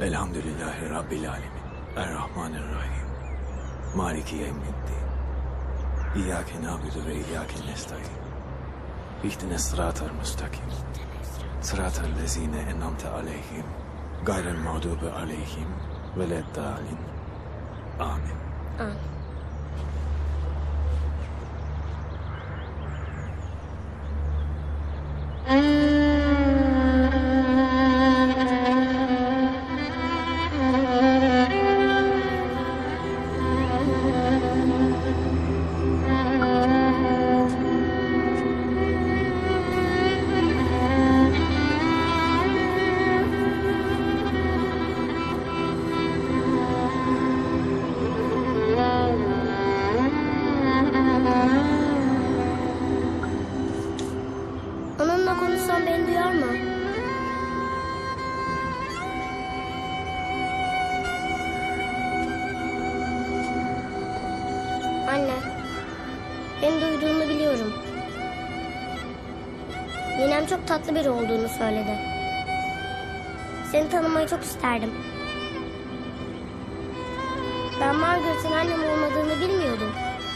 Elhamdülillahi Rabbil Alemin. Errahmanirrahim. Maliki yevmiddin. İyyâke nâbudu ve iyyâke nestaîn. İhdine sıratal müstakim. Sıratal lezîne en'amte aleyhim. Gayrel mağdubi aleyhim. Ve leddâlin. Amin. Amin. Onunla konuşsam beni duyar mı? Anne, beni duyduğunu biliyorum. Ninem çok tatlı biri olduğunu söyledi. Seni tanımayı çok isterdim. Ben Margaret'in annem olmadığını bilmiyordum.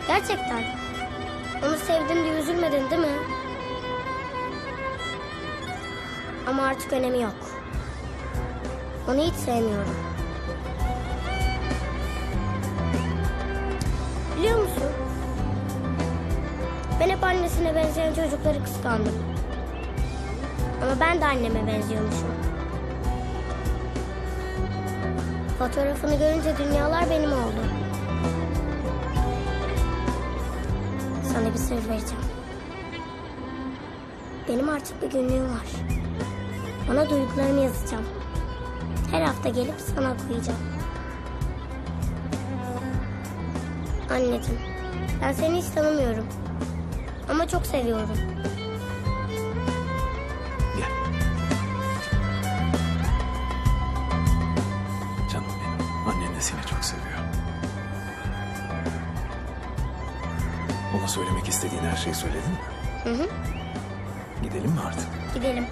Gerçekten. Onu sevdim diye üzülmedin değil mi? Ama artık önemi yok. Onu hiç sevmiyorum. Biliyor musun? Ben hep annesine benzeyen çocukları kıskandım. Ama ben de anneme benziyormuşum. Fotoğrafını görünce dünyalar benim oldu. Sana bir sır vereceğim. Benim artık bir günlüğüm var. Ona duygularımı yazacağım. Her hafta gelip sana okuyacağım. Anneciğim, ben seni hiç tanımıyorum. Ama çok seviyorum. Gel. Canım benim. Annen de seni çok seviyor. Ona söylemek istediğin her şeyi söyledin mi? Hı hı, Gidelim mi artık? gidelim.